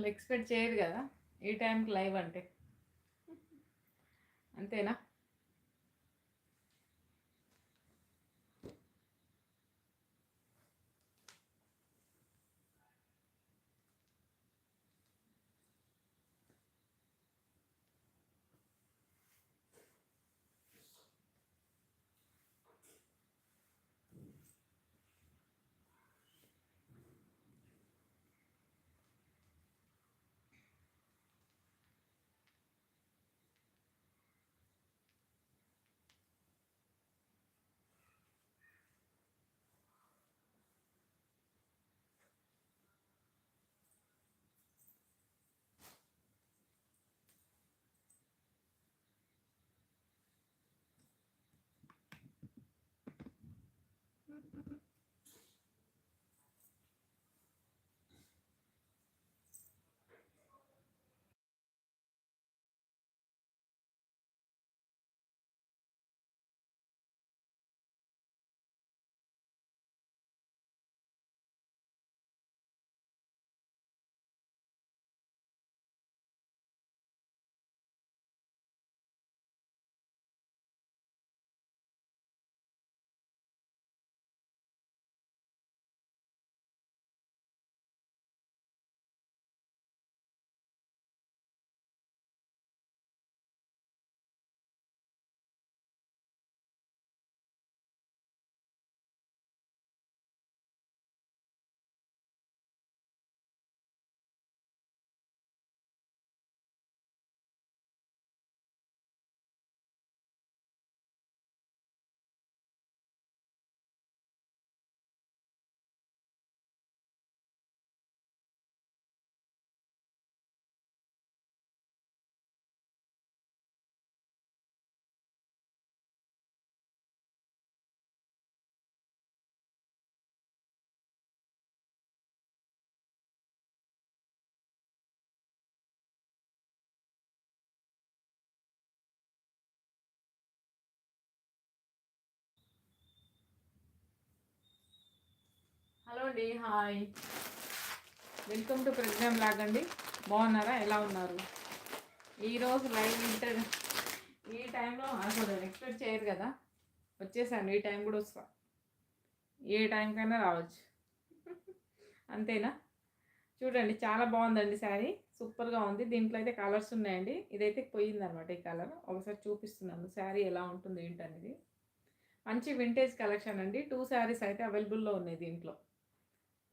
వాళ్ళు ఎక్స్పెక్ట్ చేయరు కదా ఈ టైంకి లైవ్ అంటే. అంతేనా? అండి హాయ్. వెల్కమ్ టు ప్రోగ్రామ్ లాగండి. బాగున్నారా? ఎలా ఉన్నారు? ఈరోజు లైవ్ ఇంటర్ ఈ టైంలో అసలు ఎక్స్పెక్ట్ చేయరు కదా. వచ్చేసాను ఈ టైం కూడా వస్తా. ఏ టైంకైనా రావచ్చు. అంతేనా? చూడండి చాలా బాగుందండి శారీ. సూపర్గా ఉంది. దీంట్లో అయితే కలర్స్ ఉన్నాయండి. ఇదైతే పోయిందనమాట ఈ కలర్. ఒకసారి చూపిస్తున్నాను శారీ ఎలా ఉంటుంది ఏంటనేది. మంచి వింటేజ్ కలెక్షన్ అండి. టూ శారీస్ అయితే అవైలబుల్లో ఉన్నాయి దీంట్లో.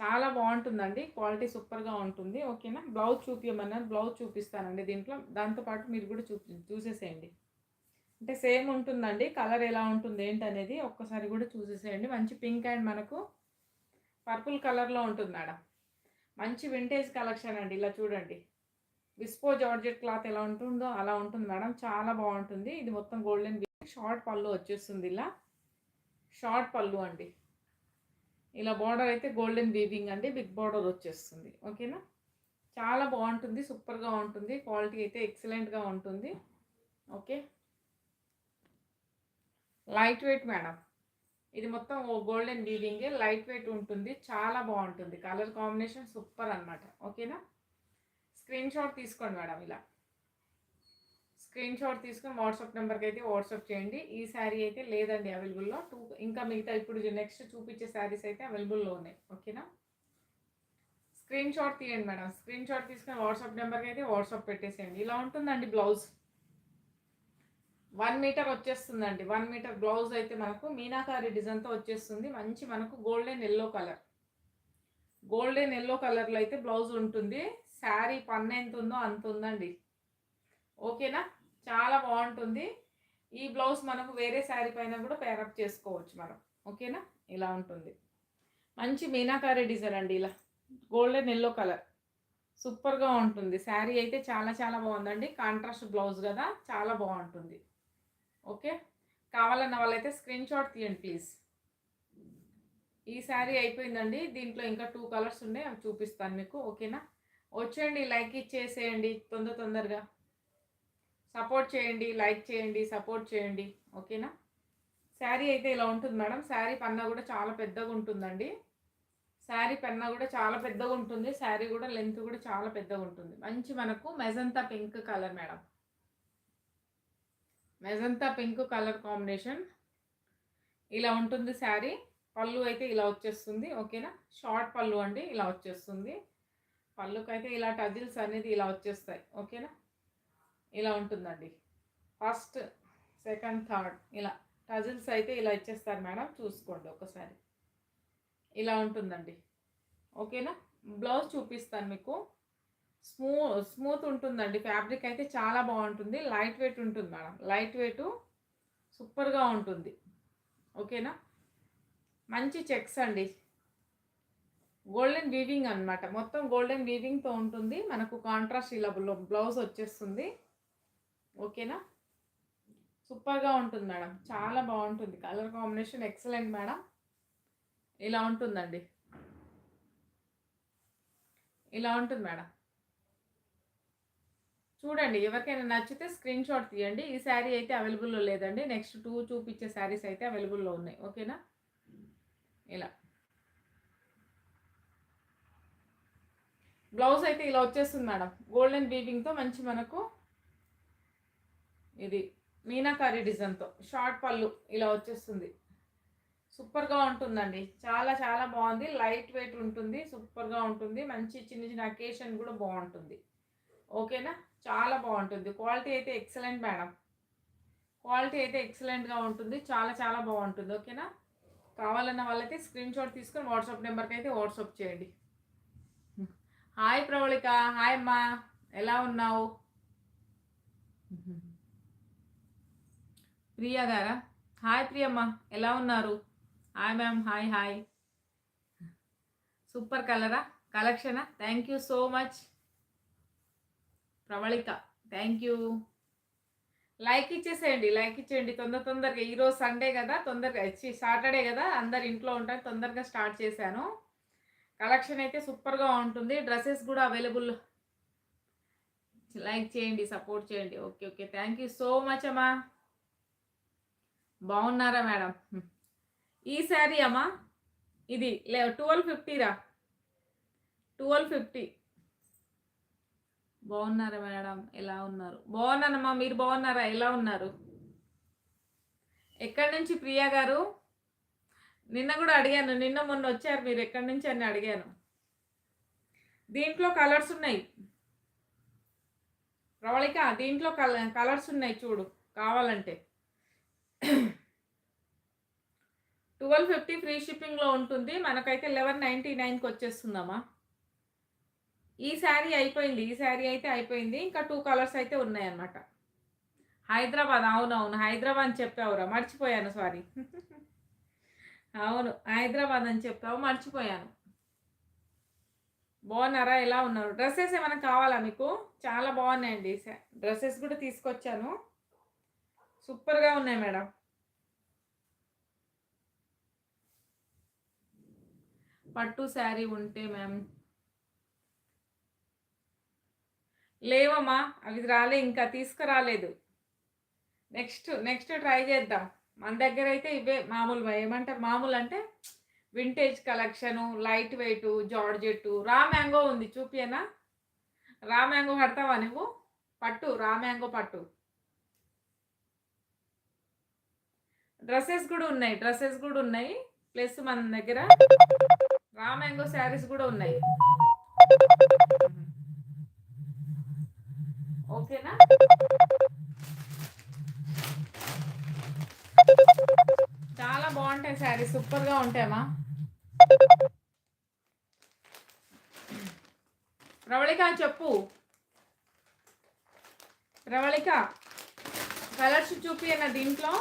చాలా బాగుంటుందండి. క్వాలిటీ సూపర్గా ఉంటుంది. ఓకేనా? బ్లౌజ్ చూపించమన్నారు బ్లౌజ్ చూపిస్తానండి దీంట్లో. దాంతోపాటు మీరు కూడా చూపి చూసేసేయండి. అంటే సేమ్ ఉంటుందండి. కలర్ ఎలా ఉంటుంది ఏంటనేది ఒక్కసారి కూడా చూసేసేయండి. మంచి పింక్ అండ్ మనకు పర్పుల్ కలర్లో ఉంటుంది మేడం. మంచి వింటేజ్ కలెక్షన్ అండి. ఇలా చూడండి. విస్పో జార్జెట్ క్లాత్ ఎలా ఉంటుందో అలా ఉంటుంది మేడం. చాలా బాగుంటుంది. ఇది మొత్తం గోల్డెన్ షార్ట్ పళ్ళు వచ్చేస్తుంది ఇలా. షార్ట్ పళ్ళు అండి. ఇలా బార్డర్ అయితే గోల్డెన్ వీవింగ్ అండి బిగ్ బార్డర్ వచ్చేస్తుంది. ఓకేనా? చాలా బాగుంటుంది సూపర్గా ఉంటుంది క్వాలిటీ అయితే ఎక్సలెంట్గా ఉంటుంది. ఓకే? లైట్ వెయిట్ మేడం ఇది మొత్తం గోల్డెన్ వీవింగే లైట్ వెయిట్ ఉంటుంది చాలా బాగుంటుంది. కలర్ కాంబినేషన్ సూపర్ అనమాట ఓకేనా? స్క్రీన్ షాట్ తీసుకోండి మేడం ఇలా. స్క్రీన్ షాట్ తీసుకుని వాట్సాప్ నెంబర్కి అయితే వాట్సాప్ చేయండి. ఈ శారీ అయితే లేదండి అవైలబుల్లో. టూ ఇంకా మిగతా ఇప్పుడు నెక్స్ట్ చూపించే శారీస్ అయితే అవైలబుల్లో ఉన్నాయి. ఓకేనా? స్క్రీన్ షాట్ తీయండి మేడం. స్క్రీన్ షాట్ తీసుకుని వాట్సాప్ నెంబర్కి అయితే వాట్సాప్ పెట్టేసేయండి. ఇలా ఉంటుందండి బ్లౌజ్. వన్ మీటర్ వచ్చేస్తుందండి. వన్ మీటర్ బ్లౌజ్ అయితే మనకు మీనాకారి డిజైన్తో వచ్చేస్తుంది. మంచి మనకు golden yellow colour. Golden yellow కలర్లో అయితే బ్లౌజ్ ఉంటుంది. శారీ పన్ను ఎంత ఉందో అంత ఉందండి. ఓకేనా? చాలా బాగుంటుంది. ఈ బ్లౌజ్ మనకు వేరే శారీ పైన కూడా పేరప్ చేసుకోవచ్చు మనం. ఓకేనా? ఇలా ఉంటుంది. మంచి మీనాకారీ డిజైన్ అండి ఇలా. గోల్డెన్ ఎల్లో కలర్ సూపర్గా ఉంటుంది. శారీ అయితే చాలా చాలా బాగుందండి. కాంట్రాస్ట్ బ్లౌజ్ కదా చాలా బాగుంటుంది. ఓకే? కావాలన్న వాళ్ళైతే స్క్రీన్ షాట్ తీయండి ప్లీజ్ ఈ శారీ అయిపోయిందండి. దీంట్లో ఇంకా టూ కలర్స్ ఉన్నాయి. అవి చూపిస్తాను మీకు. ఓకేనా? వచ్చేయండి లైక్ ఇచ్చేసేయండి. తొందర తొందరగా. సపోర్ట్ చేయండి లైక్ చేయండి సపోర్ట్ చేయండి. ఓకేనా? శారీ అయితే ఇలా ఉంటుంది మేడం. శారీ పన్నా కూడా చాలా పెద్దగా ఉంటుందండి. శారీ పెన్నా కూడా చాలా పెద్దగా ఉంటుంది. శారీ కూడా లెంత్ కూడా చాలా పెద్దగా ఉంటుంది. మంచి మనకు magenta pink colour madam. Magenta pink colour combination. ఇలా ఉంటుంది శారీ. పళ్ళు అయితే ఇలా వచ్చేస్తుంది. ఓకేనా? షార్ట్ పళ్ళు అండి ఇలా వచ్చేస్తుంది. పళ్ళుకైతే ఇలా టజిల్స్ అనేది ఇలా వచ్చేస్తాయి. ఓకేనా? ఇలా ఉంటుందండి. ఫస్ట్ సెకండ్ థర్డ్ ఇలా టజిల్స్ అయితే ఇలా ఇచ్చేస్తారు మేడం. చూసుకోండి ఒకసారి. ఇలా ఉంటుందండి. ఓకేనా? బ్లౌజ్ చూపిస్తాను మీకు. స్మూ స్మూత్ ఉంటుందండి. ఫ్యాబ్రిక్ అయితే చాలా బాగుంటుంది. లైట్ వెయిట్ ఉంటుంది మేడం. లైట్ వెయిట్ సూపర్గా ఉంటుంది. ఓకేనా? మంచి చెక్స్ అండి. గోల్డెన్ వీవింగ్ అనమాట మొత్తం గోల్డెన్ వీవింగ్తో ఉంటుంది. మనకు కాంట్రాస్ట్ ఇలా బ్లౌజ్ వచ్చేస్తుంది. ఓకేనా? సూపర్గా ఉంటుంది మేడం. చాలా బాగుంటుంది. Colour combination excellent madam. ఇలా ఉంటుందండి. ఇలా ఉంటుంది మేడం. చూడండి ఎవరికైనా నచ్చితే స్క్రీన్ షాట్ తీయండి. ఈ శారీ అయితే అవైలబుల్లో లేదండి. నెక్స్ట్ టూ చూపించే శారీస్ అయితే అవైలబుల్లో ఉన్నాయి. ఓకేనా? ఇలా. బ్లౌజ్ అయితే ఇలా వచ్చేస్తుంది మేడం. గోల్డెన్ బీవింగ్తో మంచి మనకు ఇది మీనాకారి డిజైన్తో. షార్ట్ పళ్ళు ఇలా వచ్చేస్తుంది. సూపర్గా ఉంటుందండి. చాలా చాలా బాగుంది. లైట్ వెయిట్ ఉంటుంది. సూపర్గా ఉంటుంది. మంచి చిన్న చిన్న అకేషన్ కూడా బాగుంటుంది. ఓకేనా? చాలా బాగుంటుంది. క్వాలిటీ అయితే ఎక్సలెంట్ మేడం. క్వాలిటీ అయితే ఎక్సలెంట్గా ఉంటుంది. చాలా చాలా బాగుంటుంది. ఓకేనా? కావాలన్న వాళ్ళైతే స్క్రీన్ షాట్ తీసుకొని వాట్సాప్ నెంబర్కి అయితే వాట్సాప్ చేయండి. హాయ్ ప్రవళిక. హాయ్ అమ్మా. ఎలా ఉన్నావు? ప్రియా గారా? హాయ్ ప్రియమ్మ. ఎలా ఉన్నారు? Hi ma'am. Hi hi. Super cholera? కలెక్షనా thank you so much. Pravalika thank you. Like ఇచ్చేసేయండి లైక్ ఇచ్చేయండి. తొందర తొందరగా. ఈరోజు సండే కదా తొందరగా ఇచ్చి సాటర్డే కదా అందరు ఇంట్లో ఉంటారు తొందరగా స్టార్ట్ చేశాను. కలెక్షన్ అయితే సూపర్గా ఉంటుంది. డ్రెస్సెస్ కూడా అవైలబుల్. లైక్ చేయండి సపోర్ట్ చేయండి. Okay okay. Thank you so much అమ్మా. బాగున్నారా మేడం? ఈ శారీ అమ్మా ఇది లే ట్వెల్వ్ ఫిఫ్టీరా ట్వెల్వ్ ఫిఫ్టీ. బాగున్నారా మేడం? ఎలా ఉన్నారు? బాగున్నానమ్మా మీరు బాగున్నారా? ఎలా ఉన్నారు? ఎక్కడి నుంచి ప్రియా గారు? నిన్న కూడా అడిగాను నిన్న మొన్న వచ్చారు మీరు ఎక్కడి నుంచి అని అడిగాను. దీంట్లో కలర్స్ ఉన్నాయి. ప్రవళిక దీంట్లో కల కలర్స్ ఉన్నాయి చూడు కావాలంటే. ట్వెల్వ్ ఫిఫ్టీ ఫ్రీ షిప్పింగ్లో ఉంటుంది. మనకైతే లెవెన్ నైంటీ నైన్కి వచ్చేస్తుందమ్మా. ఈ శారీ అయిపోయింది. ఈ శారీ అయితే అయిపోయింది. ఇంకా టూ కలర్స్ అయితే ఉన్నాయన్నమాట. హైదరాబాద్ అవునవును. హైదరాబాద్ అని చెప్పావురా. మర్చిపోయాను సారీ. అవును హైదరాబాద్ అని చెప్పావు. మర్చిపోయాను. బాగున్నారా? ఎలా ఉన్నారు? డ్రెస్సెస్ ఏమైనా కావాలా మీకు? చాలా బాగున్నాయండి. డ్రెస్సెస్ కూడా తీసుకొచ్చాను. సూపర్గా ఉన్నాయి మేడం. పట్టు శారీ ఉంటే మ్యామ్. లేవమ్మా అవి రాలే ఇంకా తీసుకురాలేదు. నెక్స్ట్ నెక్స్ట్ ట్రై చేద్దాం. మన దగ్గర అయితే ఇవే మామూలు ఏమంటారు మామూలు అంటే vintage collection light weight georgette రా మ్యాంగో ఉంది చూపియనా రా మ్యాంగో కడతావా నువ్వు? పట్టు రా మ్యాంగో పట్టు. డ్రెస్సెస్ కూడా ఉన్నాయి డ్రెస్సెస్ కూడా ఉన్నాయి. ప్లస్ మన దగ్గర రా మ్యాంగో శారీస్ కూడా ఉన్నాయి. ఓకేనా? చాలా బాగుంటాయి శారీ సూపర్గా ఉంటాయమ్మా ప్రవళిక చెప్పు. ప్రవళిక కలర్స్ చూపి అన్న దీంట్లో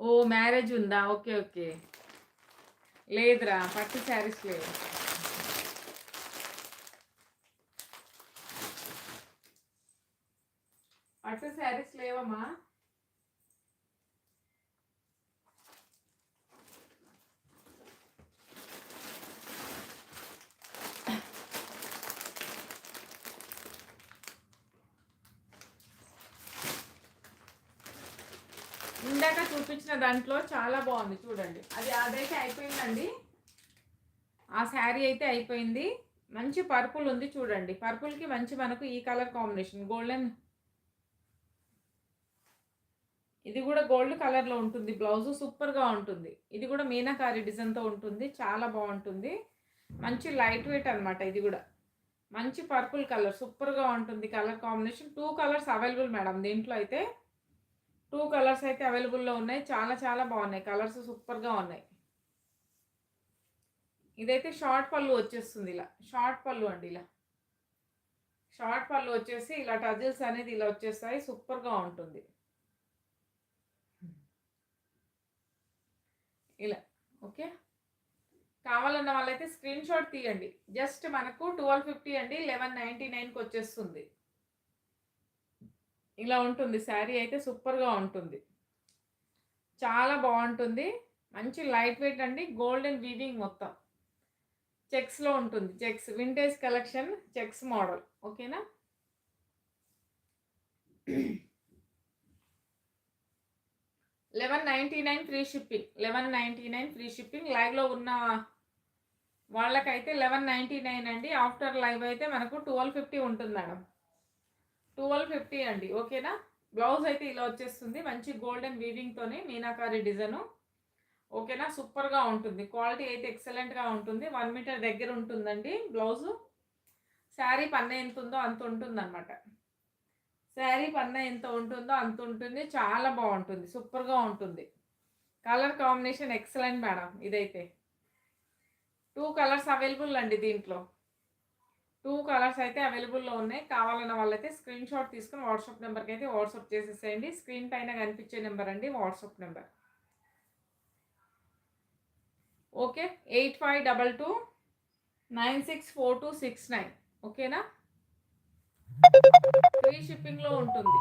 ఓ మ్యారేజ్ ఉందా? Okay okay. లేదురా పట్టు శారీస్ లేవు. పట్టు శారీస్ లేవమ్మా. దాంట్లో చాలా బాగుంది చూడండి. అది అదైతే అయిపోయిందండి. ఆ శారీ అయితే అయిపోయింది. మంచి పర్పుల్ ఉంది చూడండి. పర్పుల్కి మంచి మనకు ఈ కలర్ కాంబినేషన్ గోల్డెన్. ఇది కూడా గోల్డ్ కలర్లో ఉంటుంది బ్లౌజ్ సూపర్గా ఉంటుంది. ఇది కూడా మీనాకారి డిజైన్తో ఉంటుంది చాలా బాగుంటుంది. మంచి లైట్ వెయిట్ అనమాట ఇది కూడా. మంచి పర్పుల్ కలర్ సూపర్గా ఉంటుంది colour combination. Two colours available madam దీంట్లో అయితే. టూ కలర్స్ అయితే అవైలబుల్లో ఉన్నాయి. చాలా చాలా బాగున్నాయి. కలర్స్ సూపర్గా ఉన్నాయి. ఇదైతే షార్ట్ పళ్ళు వచ్చేస్తుంది ఇలా. షార్ట్ పళ్ళు అండి ఇలా. షార్ట్ పళ్ళు వచ్చేసి ఇలా టజిల్స్ అనేది ఇలా వచ్చేస్తాయి. సూపర్గా ఉంటుంది. ఇలా. ఓకే? కావాలన్న వాళ్ళైతే స్క్రీన్ షాట్ తీయండి. జస్ట్ మనకు ట్వెల్వ్ ఫిఫ్టీ అండి. లెవెన్ నైంటీ నైన్కి వచ్చేస్తుంది. ఇలా ఉంటుంది శారీ అయితే సూపర్గా ఉంటుంది. చాలా బాగుంటుంది. మంచి లైట్ వెయిట్ అండి గోల్డెన్ వీవింగ్ మొత్తం. చెక్స్లో ఉంటుంది checks vintage collection checks model ఓకేనా? Eleven ninety nine free shipping eleven ninety nine free shipping. లైవ్లో ఉన్న వాళ్ళకైతే లెవెన్ నైంటీ నైన్ అండి. ఆఫ్టర్ లైవ్ అయితే మనకు ట్వెల్వ్ ఫిఫ్టీ ఉంటుంది మేడం. ట్వెల్వ్ ఫిఫ్టీ అండి ఓకేనా? బ్లౌజ్ అయితే ఇలా వచ్చేస్తుంది మంచి గోల్డెన్ వీవింగ్తోనే మీనాకారి డిజైను ఓకేనా? సూపర్గా ఉంటుంది క్వాలిటీ అయితే ఎక్సలెంట్గా ఉంటుంది. వన్ మీటర్ దగ్గర ఉంటుందండి బ్లౌజు. శారీ పన్న ఎంత ఉందో అంత ఉంటుంది అనమాట శారీ పన్న ఎంత ఉంటుందో అంత ఉంటుంది చాలా బాగుంటుంది సూపర్గా ఉంటుంది. కలర్ కాంబినేషన్ ఎక్సలెంట్ మేడం ఇదైతే. టూ కలర్స్ అవైలబుల్ అండి దీంట్లో. టూ కలర్స్ అయితే అవైలబుల్లో ఉన్నాయి. కావాలన్న వాళ్ళైతే స్క్రీన్ షాట్ తీసుకుని వాట్సాప్ నెంబర్కి అయితే వాట్సాప్ చేసేసేయండి. స్క్రీన్ పైన కనిపించే నెంబర్ అండి WhatsApp number. Okay eight five double two nine six four two six nine. ఓకేనా? ఫ్రీ షిప్పింగ్లో ఉంటుంది.